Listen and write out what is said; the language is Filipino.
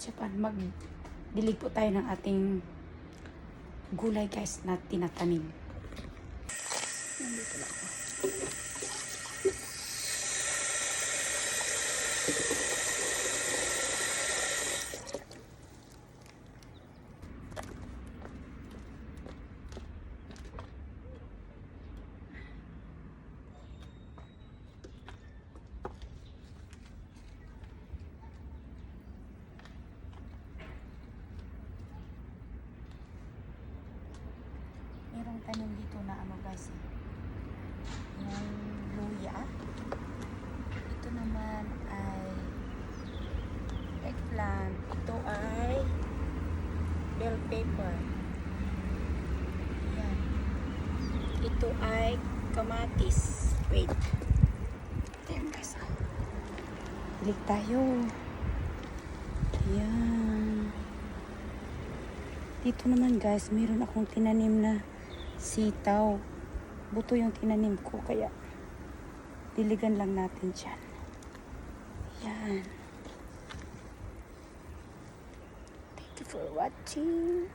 Japan, mag dilig po tayo ng ating gulay guys na tinatanim. Nandito lang ako. Merong tanim dito na ano guys eh. Yung luya. Ito naman ay eggplant. Ito ay bell pepper. Yan. Ito ay kamatis. Wait. Ayan guys. Balik tayo. Ayan. Dito naman guys, meron akong tinanim na sitaw. Buto yung tinanim ko, kaya diligan lang natin dyan. Yan. Thank you for watching.